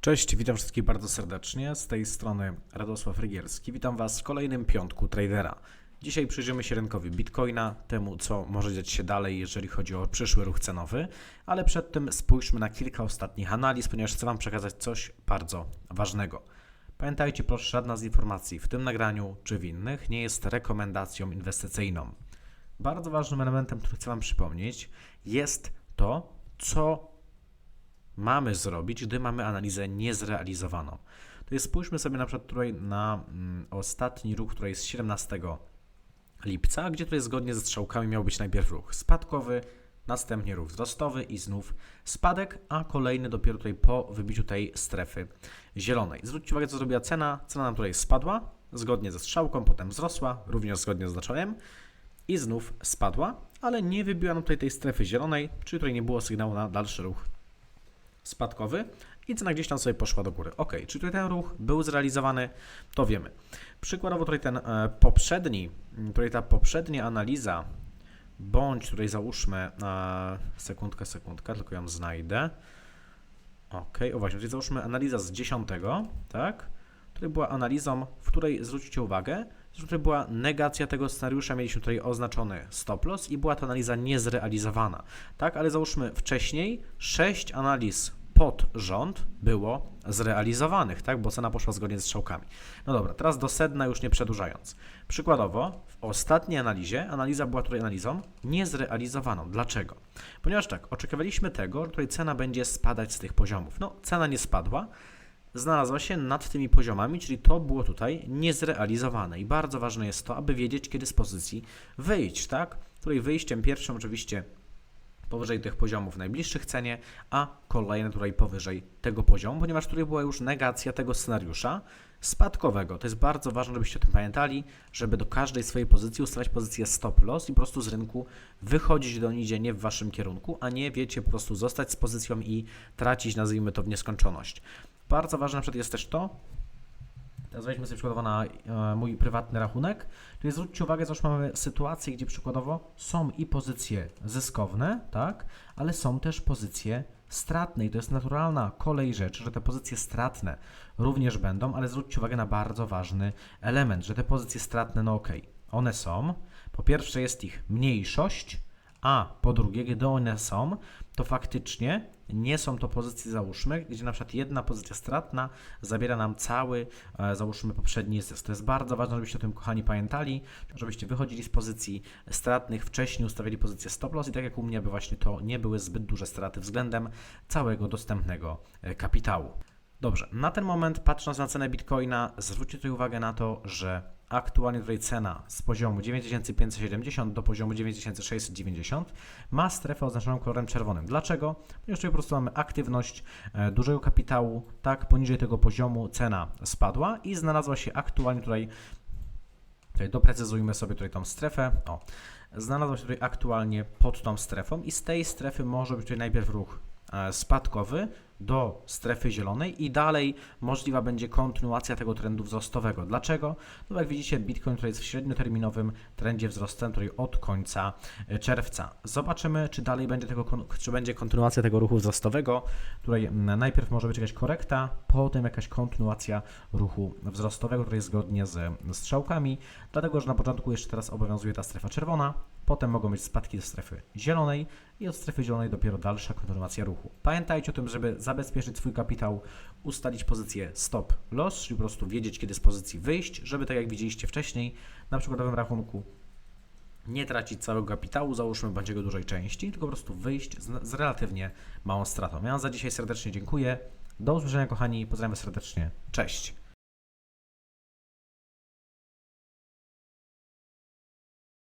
Cześć, witam wszystkich bardzo serdecznie. Z tej strony Radosław Rygielski. Witam Was w kolejnym piątku tradera. Dzisiaj przyjrzymy się rynkowi Bitcoina, temu co może dziać się dalej, jeżeli chodzi o przyszły ruch cenowy, ale przed tym spójrzmy na kilka ostatnich analiz, ponieważ chcę Wam przekazać coś bardzo ważnego. Pamiętajcie, proszę, żadna z informacji w tym nagraniu czy w innych nie jest rekomendacją inwestycyjną. Bardzo ważnym elementem, który chcę Wam przypomnieć, jest to, co mamy zrobić, gdy mamy analizę niezrealizowaną. To jest spójrzmy sobie na przykład tutaj na mm, ostatni ruch, który jest z 17 lipca, gdzie tutaj zgodnie ze strzałkami miał być najpierw ruch spadkowy, następnie ruch wzrostowy i znów spadek, a kolejny dopiero tutaj po wybiciu tej strefy zielonej. Zwróćcie uwagę, co zrobiła cena. Cena nam tutaj spadła, zgodnie ze strzałką, potem wzrosła, również zgodnie z znaczeniem i znów spadła, ale nie wybiła nam tutaj tej strefy zielonej, czyli tutaj nie było sygnału na dalszy ruch spadkowy i cena gdzieś tam sobie poszła do góry. Ok, czy tutaj ten ruch był zrealizowany, to wiemy. Przykładowo tutaj ten e, poprzedni, tutaj ta poprzednia analiza, bądź tutaj załóżmy, sekundkę, sekundkę, tylko ją znajdę. Ok, o właśnie, tutaj załóżmy analiza z 10, tak? Tutaj była analizą, w której zwróćcie uwagę, że tutaj była negacja tego scenariusza, mieliśmy tutaj oznaczony stop loss i była to analiza niezrealizowana. Tak, ale załóżmy wcześniej 6 analiz pod rząd było zrealizowanych, tak, bo cena poszła zgodnie ze strzałkami. No dobra, teraz do sedna już nie przedłużając. Przykładowo, w ostatniej analizie, analiza była tutaj analizą niezrealizowaną. Dlaczego? Ponieważ tak, oczekiwaliśmy tego, że tutaj cena będzie spadać z tych poziomów. No, cena nie spadła, znalazła się nad tymi poziomami, czyli to było tutaj niezrealizowane. I bardzo ważne jest to, aby wiedzieć, kiedy z pozycji wyjść, tak? Tutaj wyjściem pierwszym oczywiście powyżej tych poziomów najbliższych cenie, a kolejne tutaj powyżej tego poziomu, ponieważ tutaj była już negacja tego scenariusza spadkowego. To jest bardzo ważne, żebyście o tym pamiętali, żeby do każdej swojej pozycji ustawiać pozycję stop loss i po prostu z rynku wychodzić do niej idzie nie w waszym kierunku, a nie wiecie po prostu zostać z pozycją i tracić, nazwijmy to, w nieskończoność. Bardzo ważne przykład jest też to, Teraz weźmy sobie przykładowo na e, mój prywatny rachunek. Tutaj zwróćcie uwagę, że mamy sytuację, gdzie przykładowo są i pozycje zyskowne, tak, ale są też pozycje stratne i to jest naturalna kolej rzeczy, że te pozycje stratne również będą, ale zwróćcie uwagę na bardzo ważny element, że te pozycje stratne, no okej, one są. Po pierwsze jest ich mniejszość, a po drugie, gdy one są, to faktycznie nie są to pozycje, załóżmy, gdzie na przykład jedna pozycja stratna zabiera nam cały, e, załóżmy, poprzedni zysk. To jest bardzo ważne, żebyście o tym, kochani, pamiętali, żebyście wychodzili z pozycji stratnych, wcześniej ustawili pozycję stop loss i tak jak u mnie, aby właśnie to nie były zbyt duże straty względem całego dostępnego e, kapitału. Dobrze, na ten moment patrząc na cenę Bitcoina, zwróćcie tutaj uwagę na to, że aktualnie tutaj cena z poziomu 9570 do poziomu 9690 ma strefę oznaczoną kolorem czerwonym. Dlaczego? Ponieważ tutaj po prostu mamy aktywność e, dużego kapitału, tak, poniżej tego poziomu cena spadła i znalazła się aktualnie tutaj, tutaj doprecyzujmy sobie tutaj tą strefę, o, znalazła się tutaj aktualnie pod tą strefą i z tej strefy może być tutaj najpierw ruch e, spadkowy do strefy zielonej i dalej możliwa będzie kontynuacja tego trendu wzrostowego. Dlaczego? No jak widzicie, Bitcoin tutaj jest w średnioterminowym trendzie wzrostowym tutaj od końca e, czerwca. Zobaczymy, czy dalej będzie tego, czy będzie kontynuacja tego ruchu wzrostowego. Tutaj najpierw może być jakaś korekta, potem jakaś kontynuacja ruchu wzrostowego, który jest zgodnie z strzałkami, dlatego że na początku jeszcze teraz obowiązuje ta strefa czerwona, potem mogą być spadki do strefy zielonej i od strefy zielonej dopiero dalsza kontynuacja ruchu. Pamiętajcie o tym, żeby zabezpieczyć swój kapitał, ustalić pozycję stop loss, czyli po prostu wiedzieć, kiedy z pozycji wyjść, żeby tak jak widzieliście wcześniej, na przykładowym rachunku nie tracić całego kapitału, załóżmy bądź jego dużej części, tylko po prostu wyjść z, z relatywnie małą stratą. Ja za dzisiaj serdecznie dziękuję. Do usłyszenia kochani, pozdrawiam serdecznie. Cześć.